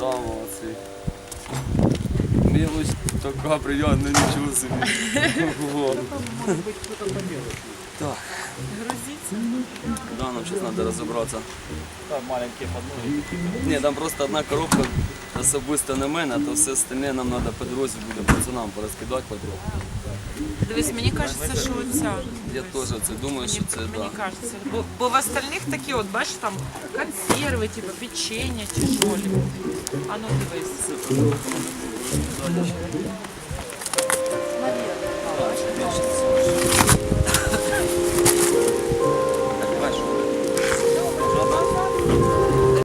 Да, молодці. Мілость така приємна, нічого собі. Ого. Так, да, нам сейчас надо разобраться. Там маленькие подноги. Не, там просто одна коробка особисто на мене, а то все остальне нам треба по дорозі буде пацанам порозкидати потроху. Дивись, мені кажеться, що оця. Я теж це думаю, що це Мені да. кажеться. Бо, бо в остальних такі, от бачиш, там консерви, типу, печення тяжолі. А ну дивись.